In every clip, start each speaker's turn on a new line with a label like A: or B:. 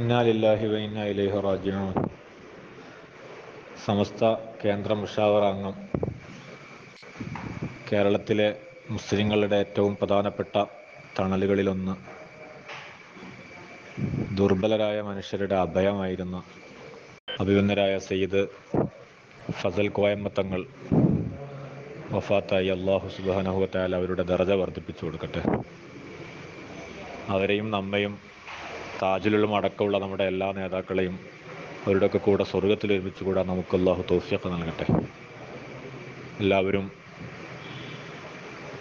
A: ഇന്നാലില്ലാഹി വ ഇന്നാ ഇലൈഹി റാജിഊൻ. സമസ്ത കേന്ദ്ര മുഷാവർ അംഗം കേരളത്തിലെ മുസ്ലിങ്ങളുടെ ഏറ്റവും പ്രധാനപ്പെട്ട തണലുകളിലൊന്ന് ദുർബലരായ മനുഷ്യരുടെ അഭയമായിരുന്ന അഭിമന്യരായ സയ്യിദ് ഫസൽ കോയമ്മത്തങ്ങൾ വഫാത്തായി അള്ളാഹു സുബാനഹുവത്തായാൽ അവരുടെ ദറജ വർദ്ധിപ്പിച്ചു കൊടുക്കട്ടെ. അവരെയും നമ്മയും താജുലും അടക്കമുള്ള നമ്മുടെ എല്ലാ നേതാക്കളെയും അവരുടെയൊക്കെ കൂടെ സ്വർഗത്തിൽ ഒരുമിച്ച് കൂടാൻ നമുക്ക് അള്ളാഹു തോഫിയൊക്കെ നൽകട്ടെ. എല്ലാവരും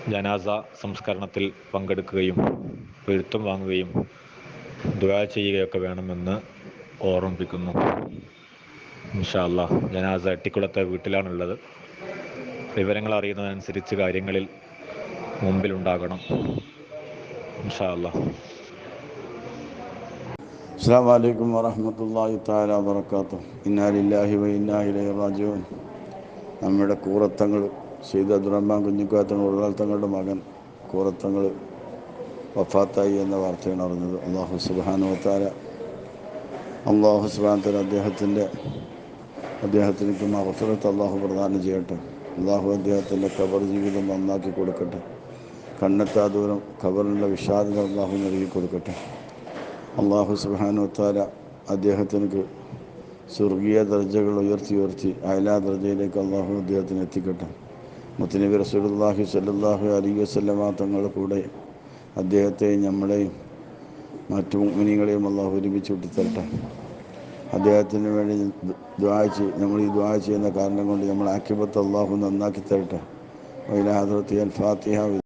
A: ജനാസ സംസ്കരണത്തിൽ പങ്കെടുക്കുകയും എഴുത്തും വാങ്ങുകയും ദുആ ചെയ്യുകയൊക്കെ വേണമെന്ന് ഓർമ്മിപ്പിക്കുന്നു. ഇൻഷാല്ല ജനാസ എട്ടിക്കുളത്തെ വീട്ടിലാണുള്ളത്. വിവരങ്ങൾ അറിയുന്നതനുസരിച്ച് കാര്യങ്ങളിൽ മുമ്പിലുണ്ടാകണം. ഇൻഷാല്ല
B: അസ്സാം വലൈക്കും വറഹമത്തല്ലാഹി താല വറക്കാത്തു ഇന്നാലില്ലാഹി വ ഇന്നാ ഇലൈഹി റാജിഊൻ. നമ്മുടെ കൂറത്തങ്ങൾ സെയ്ദ് അബ്ദുറഹ്മാൻ കുഞ്ഞിക്കാത്തങ്ങൾ ഉള്ളത്തങ്ങളുടെ മകൻ കൂറത്തങ്ങൾ വഫാത്തായി എന്ന വാർത്തയാണ് അറിഞ്ഞത്. അള്ളാഹു സുബാനുവത്താല അള്ളാഹു സുബാനത്തിന് അദ്ദേഹത്തിന്റെ അദ്ദേഹത്തിന് അവസരത്ത് അള്ളാഹു പ്രദാനം ചെയ്യട്ടെ. അള്ളാഹു അദ്ദേഹത്തിന്റെ ഖബർ ജീവിതം നന്നാക്കി കൊടുക്കട്ടെ. കണ്ണെത്താ ദൂരം ഖബറിനുള്ള വിഷാദങ്ങൾ അള്ളാഹു നൽകി കൊടുക്കട്ടെ. അള്ളാഹു സുബാനുത്താല അദ്ദേഹത്തിന് സ്വർഗീയ ദർജകൾ ഉയർത്തി ഉയർത്തി അയലാ ദർജയിലേക്ക് അള്ളാഹു അദ്ദേഹത്തിന് എത്തിക്കട്ടെ. മുത്തനബി റസൂലുള്ളാഹി സല്ലാഹു അലി വസല്ലമ തങ്ങളുടെ കൂടെ അദ്ദേഹത്തെയും നമ്മളെയും മറ്റു മുനികളെയും അള്ളാഹു ഒരുമിച്ച് വിട്ടിത്തരട്ടെ. അദ്ദേഹത്തിന് വേണ്ടി ദ്വാ ചെയ് നമ്മൾ ഈ ദ്വാ ചെയ്യുന്ന കാരണം കൊണ്ട് നമ്മൾ ആക്കിബത്ത് അള്ളാഹു നന്നാക്കി തരട്ടെ. വൈലാഹദ്രത്തി അൽ ഫാത്തിഹ